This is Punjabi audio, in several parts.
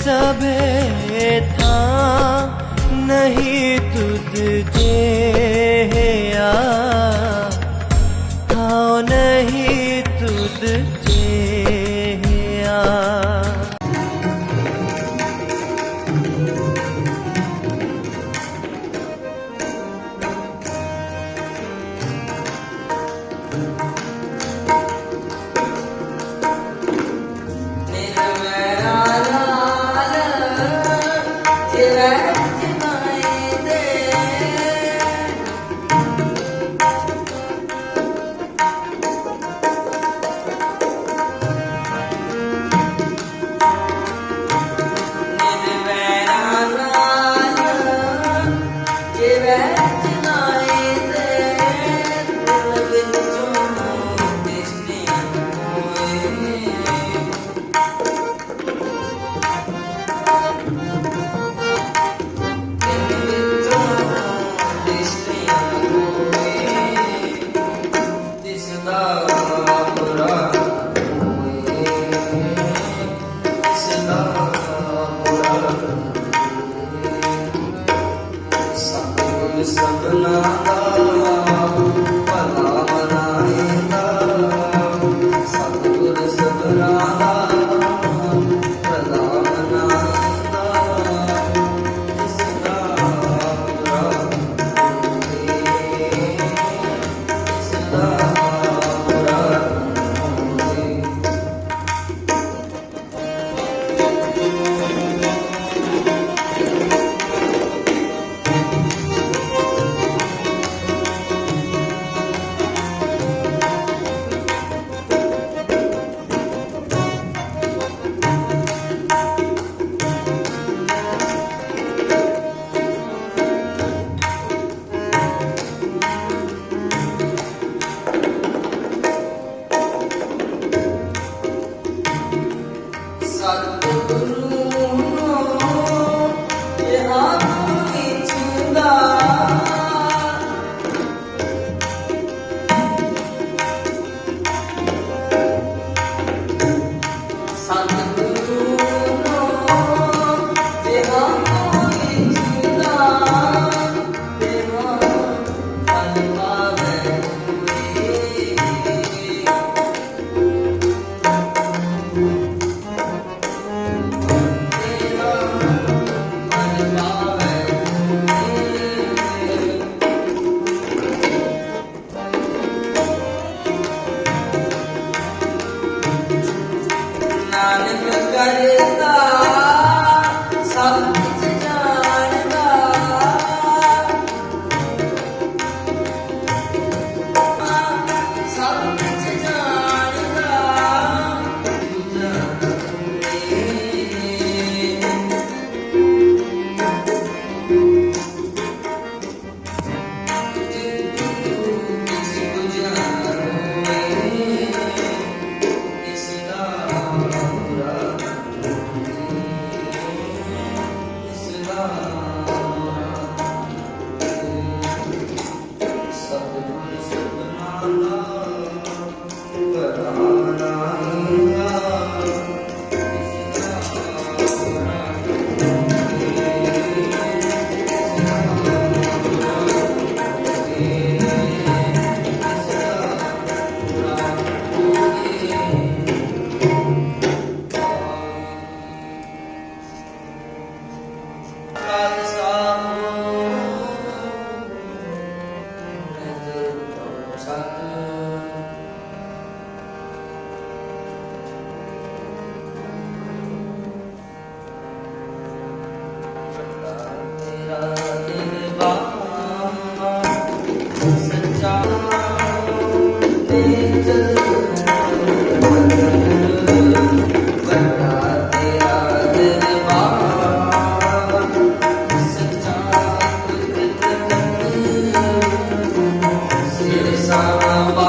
ਸਭੇ ਥਾਂ ਨਹੀਂ ਤੁਧ 那 Sarva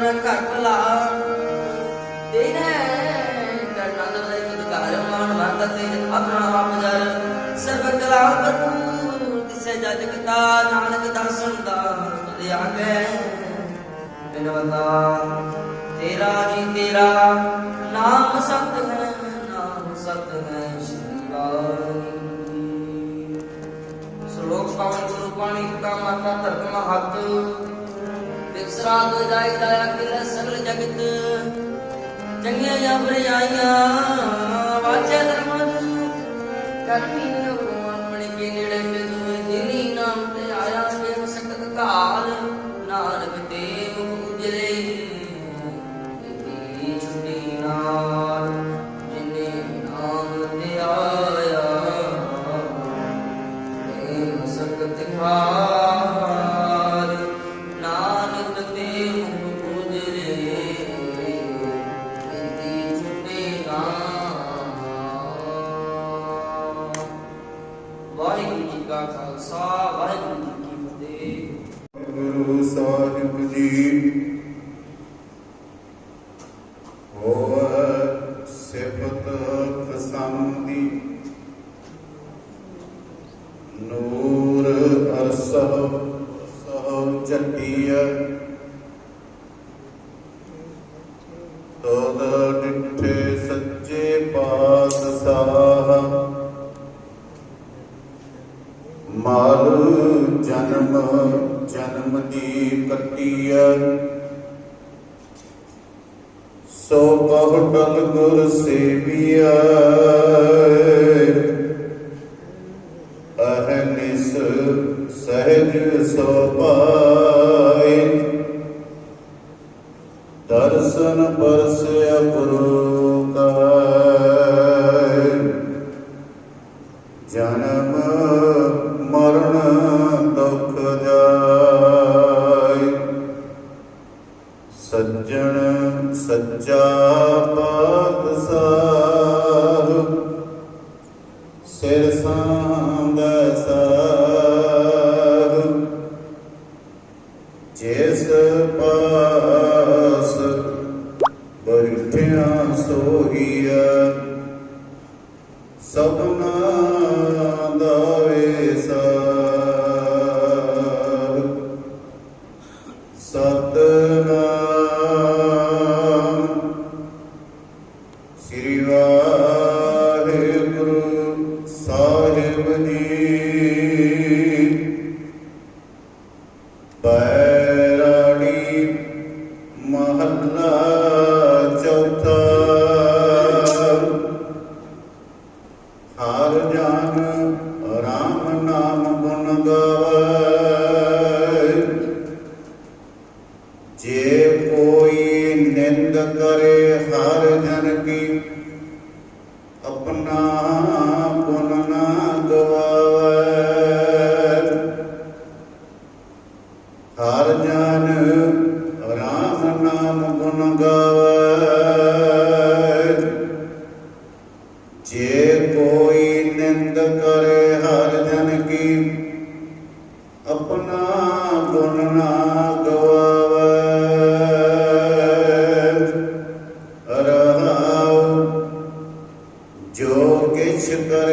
ਮੇਰਾ ਘਰ ਭਲਾ। ਦੇਣਾ ਕਰਨਾ ਦਾ ਲੈ ਤੁਦਕਾਰ ਮਾਨ ਮੰਨਦਾ ਤੇ ਆਪਣਾ ਆਪ ਜਰ। ਸਰਬ ਕਲਾ ਭਰਪੂਰ ਤਿਸੇ ਜਗ ਕਾ ਨਾਨਕ ਦਰਸ਼ਨ ਦਾ ਲਿਆ ਗਏ ਬਿਨਵੰਦਾ ਤੇਰਾ ਜੀ ਤੇਰਾ, ਨਾਮ ਸਤ ਹੈ, ਨਾਮ ਸਤ ਹੈ ਸ਼੍ਰੀ ਵਾਹਿਗੁਰੂ। ਸ਼ਲੋਕ ਪਾਵਨ ਗੁਰੂ ਪਾਣੀ ਪਿਤਾ ਮਾਤਾ ਧਰਤ ਮਹਤ। ਬਿਸਰਾ ਦੋ ਜਾਇ ਦਾਇਆ ਕਿਲ ਸਗਲ ਜਗਤ। ਚੰਗੀਆਂ ਜਾਂ ਬੁਰਾਈਆਂ ਵਾਚੇ ਧਰਮ ਕਰਮੀ ਖਾਲਸਾ, ਵਾਹਿਗੁਰੂ ਜੀ ਕੀ ਫਤਿਹ। ਗੁਰੂ ਸਾਹਿਬ ਜੀ। ਹੋਵ ਸਿਫਤ ਪਸੰਦੀ। ਨੂਰ ਅਰਸਹ ਸਹ ਜਟਿਆ ਤੋਦ ਡਿਠੇ ਦੀ ਕੱਟੀਐ ਸੋ ਬਹੁਟਲ ਗੁਰ ਸੇਵੀਐ। ਅਹਨਿਸ ਸਹਿਜ ਸੋ ਪਾਏ। ਦਰਸ਼ਨ ਪਰਸਿਆ ਗੁਰੂ ਕਾ ਹਰ ਜਨ ਰਾਮ ਨਾਮ ਗੁਣ ਗਾਵੇ। ਜੇ ਕੋਈ ਨਿੰਦ ਕਰੇ ਹਰ ਜਨ ਕੀ, ਆਪਣਾ ਗੁਣ ਨਾ ਗਵਾਵੇ। ਹਰ ਜਨ ਰਾਮ ਨਾਮ ਗੁਣ ਗਾਵੇ।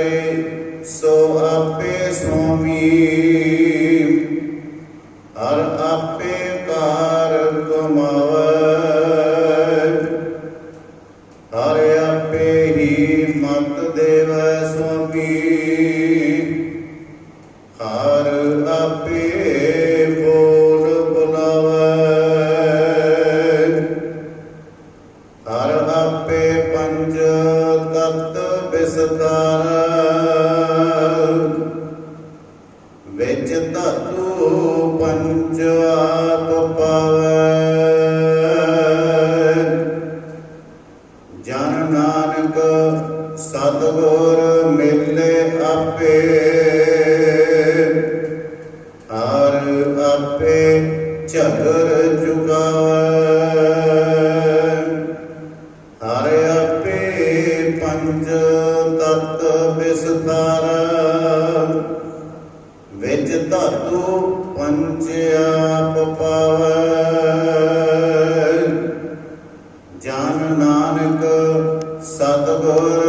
ਕਿਛ ਸੋ ਆਪੇ ਸੁਆਮੀ ਹਰ ਆਪ ਆਪੇ ਹਰ ਆਪੇ ਝਗਰ ਚੁਕਾਵੇ ਹਰ ਆਪੇ ਪੰਜ ਤਤ ਬਿਸਤਾਰ ਵਿੱਚ ਧਾਤੂ ਪੰਜ ਆਪ ਪਾਵੇ। ਜਨ ਨਾਨਕ ਸਤਿਗੁਰ